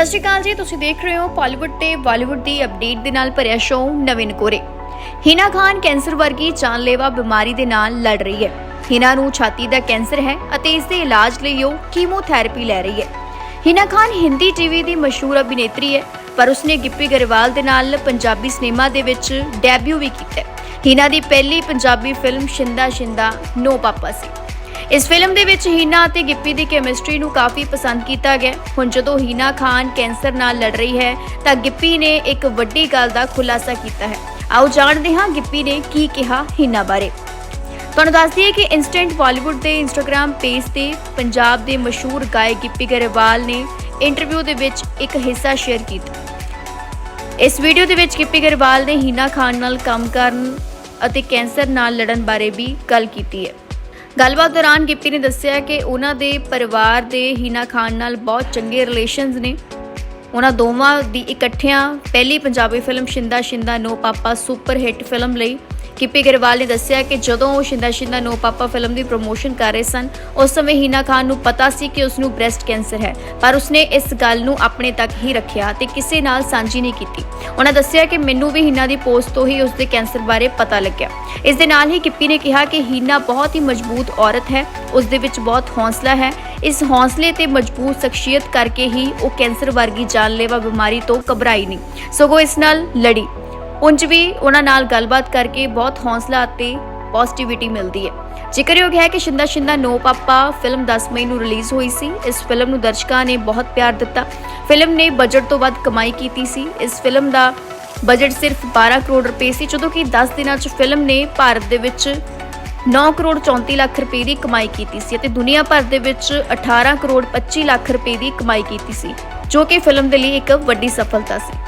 ਸਤਿ ਸ਼੍ਰੀ ਅਕਾਲ ਜੀ, ਤੁਸੀਂ ਦੇਖ ਰਹੇ ਹੋ ਪਾਲੀਵੁੱਡ ਤੇ ਬਾਲੀਵੁੱਡ ਦੀ ਅਪਡੇਟ ਦੇ ਨਾਲ ਭਰਿਆ ਸ਼ੋਅ ਨਵੀਨ ਕੋਰੇ। ਹਿਨਾ ਖਾਨ ਕੈਂਸਰ ਵਰਗੀ ਜਾਨਲੇਵਾ ਬਿਮਾਰੀ ਦੇ ਨਾਲ ਲੜ ਰਹੀ ਹੈ। ਹਿਨਾ ਨੂੰ ਛਾਤੀ ਦਾ ਕੈਂਸਰ ਹੈ ਅਤੇ ਇਸ ਦੇ ਇਲਾਜ ਲਈ ਉਹ ਕੀਮੋਥੈਰੇਪੀ ਲੈ ਰਹੀ ਹੈ। ਹਿਨਾ ਖਾਨ ਹਿੰਦੀ ਟੀਵੀ ਦੀ ਮਸ਼ਹੂਰ ਅਭਿਨੇਤਰੀ ਹੈ, ਪਰ ਉਸਨੇ ਗਿੱਪੀ ਗਰੇਵਾਲ ਦੇ ਨਾਲ ਪੰਜਾਬੀ ਸਿਨੇਮਾ ਦੇ ਵਿੱਚ ਡੈਬਿਊ ਵੀ ਕੀਤਾ ਹਿਨਾ ਦੀ ਪਹਿਲੀ Punjabi film Shinda Shinda, no papa ਸੀ। ਇਸ ਫਿਲਮ ਦੇ ਵਿੱਚ ਹੀਨਾ ਅਤੇ ਗਿੱਪੀ ਦੀ ਕੈਮਿਸਟਰੀ ਨੂੰ ਕਾਫੀ ਪਸੰਦ ਕੀਤਾ ਗਿਆ। ਹੁਣ ਜਦੋਂ ਹੀਨਾ ਖਾਨ ਕੈਂਸਰ ਨਾਲ ਲੜ ਰਹੀ ਹੈ, ਤਾਂ ਗਿੱਪੀ ਨੇ ਇੱਕ ਵੱਡੀ ਗੱਲ ਦਾ ਖੁਲਾਸਾ ਕੀਤਾ ਹੈ। ਆਓ ਜਾਣਦੇ ਹਾਂ ਗਿੱਪੀ ਨੇ ਕੀ ਕਿਹਾ ਹੀਨਾ ਬਾਰੇ। ਤੁਹਾਨੂੰ ਦੱਸ ਦਈਏ ਕਿ ਇਨਸਟੈਂਟ ਬਾਲੀਵੁੱਡ ਦੇ ਇੰਸਟਾਗ੍ਰam ਪੇਜ ਤੇ ਪੰਜਾਬ ਦੇ ਮਸ਼ਹੂਰ ਗਾਇਕ ਗਿੱਪੀ ਗਰੇਵਾਲ ਨੇ ਇੰਟਰਵਿਊ ਦੇ ਵਿੱਚ ਇੱਕ ਹਿੱਸਾ ਸ਼ੇਅਰ ਕੀਤਾ। ਇਸ ਵੀਡੀਓ ਦੇ ਵਿੱਚ ਗਿੱਪੀ ਗਰੇਵਾਲ ਨੇ ਹੀਨਾ ਖਾਨ ਨਾਲ ਕੰਮ ਕਰਨ ਅਤੇ ਕੈਂਸਰ ਨਾਲ ਲੜਨ ਬਾਰੇ ਵੀ ਗੱਲ ਕੀਤੀ ਹੈ। ਗੱਲਬਾਤ ਦੌਰਾਨ ਗਿੱਪੀ ਨੇ ਦੱਸਿਆ ਕਿ ਉਹਨਾਂ ਦੇ ਪਰਿਵਾਰ ਦੇ ਹੀਨਾ ਖਾਨ ਨਾਲ ਬਹੁਤ ਚੰਗੇ ਰਿਲੇਸ਼ਨਸ ਨੇ। ਉਹਨਾਂ ਦੋਵਾਂ ਦੀ ਇਕੱਠਿਆਂ ਪਹਿਲੀ Punjabi film Shinda Shinda, no papa super hit film ਲਈ ਗਿੱਪੀ ਗਰੇਵਾਲ ਨੇ ਦੱਸਿਆ ਕਿ ਜਦੋਂ ਉਹ Shinda Shinda no papa film ਦੀ ਪ੍ਰੋਮੋਸ਼ਨ ਕਰ ਰਹੇ ਸਨ, ਉਸ ਸਮੇਂ ਹੀਨਾ ਖਾਨ ਨੂੰ ਪਤਾ ਸੀ ਕਿ ਉਸ ਨੂੰ ਬ੍ਰੈਸਟ ਕੈਂਸਰ ਹੈ, ਪਰ ਉਸਨੇ ਇਸ ਗੱਲ ਨੂੰ ਆਪਣੇ ਤੱਕ ਹੀ ਰੱਖਿਆ ਤੇ ਕਿਸੇ ਨਾਲ ਸਾਂਝੀ ਨਹੀਂ ਕੀਤੀ। ਉਹਨਾਂ ਦੱਸਿਆ ਕਿ ਮੈਨੂੰ ਵੀ ਹੀਨਾ ਦੀ ਪੋਸਟ ਤੋਂ ਹੀ ਉਸ ਦੇ ਕੈਂਸਰ ਬਾਰੇ ਪਤਾ ਲੱਗਿਆ। ਇਸ ਦੇ ਨਾਲ ਹੀ ਗਿੱਪੀ ਨੇ ਕਿਹਾ ਕਿ ਹੀਨਾ ਬਹੁਤ ਹੀ ਮਜ਼ਬੂਤ ਔਰਤ ਹੈ ਉਸ ਦੇ ਵਿੱਚ ਬਹੁਤ ਹੌਸਲਾ ਹੈ। ਇਸ ਹੌਸਲੇ ਤੇ ਮਜ਼ਬੂਤ ਸ਼ਖਸੀਅਤ ਕਰਕੇ ਹੀ ਉਹ ਕੈਂਸਰ ਵਰਗੀ ਜਾਨਲੇਵਾ ਬਿਮਾਰੀ ਤੋਂ ਘਬਰਾਈ ਨਹੀਂ। ਸਗੋਂ ਇਸ ਨਾਲ ਲੜੀ। ਉਂਝ ਵੀ ਉਹਨਾਂ ਨਾਲ ਗੱਲਬਾਤ ਕਰਕੇ ਬਹੁਤ ਹੌਸਲਾ ਅਤੇ ਪੋਜ਼ਿਟਿਵਿਟੀ ਮਿਲਦੀ ਹੈ। ਜ਼ਿਕਰਯੋਗ ਹੈ ਕਿ Shinda Shinda no papa film 10 ਮਈ ਨੂੰ ਰਿਲੀਜ਼ ਹੋਈ ਸੀ। ਇਸ ਫਿਲਮ ਨੂੰ ਦਰਸ਼ਕਾਂ ਨੇ ਬਹੁਤ ਪਿਆਰ ਦਿੱਤਾ। ਫਿਲਮ ਨੇ ਬਜਟ ਤੋਂ ਵੱਧ ਕਮਾਈ ਕੀਤੀ ਸੀ। ਇਸ ਫਿਲਮ ਦਾ ਬਜਟ ਸਿਰਫ 12 ਕਰੋੜ ਰੁਪਏ ਸੀ, ਜਦੋਂ ਕਿ 10 ਦਿਨਾਂ 'ਚ ਫਿਲਮ ਨੇ ਭਾਰਤ ਦੇ ਵਿੱਚ 9 ਕਰੋੜ 34 ਲੱਖ ਰੁਪਏ ਦੀ ਕਮਾਈ ਕੀਤੀ ਸੀ ਅਤੇ ਦੁਨੀਆ ਭਰ ਦੇ ਵਿੱਚ 18 ਕਰੋੜ 25 ਲੱਖ ਰੁਪਏ ਦੀ ਕਮਾਈ ਕੀਤੀ ਸੀ, ਜੋ ਕਿ ਫਿਲਮ ਦੇ ਲਈ ਇੱਕ ਵੱਡੀ ਸਫਲਤਾ ਸੀ।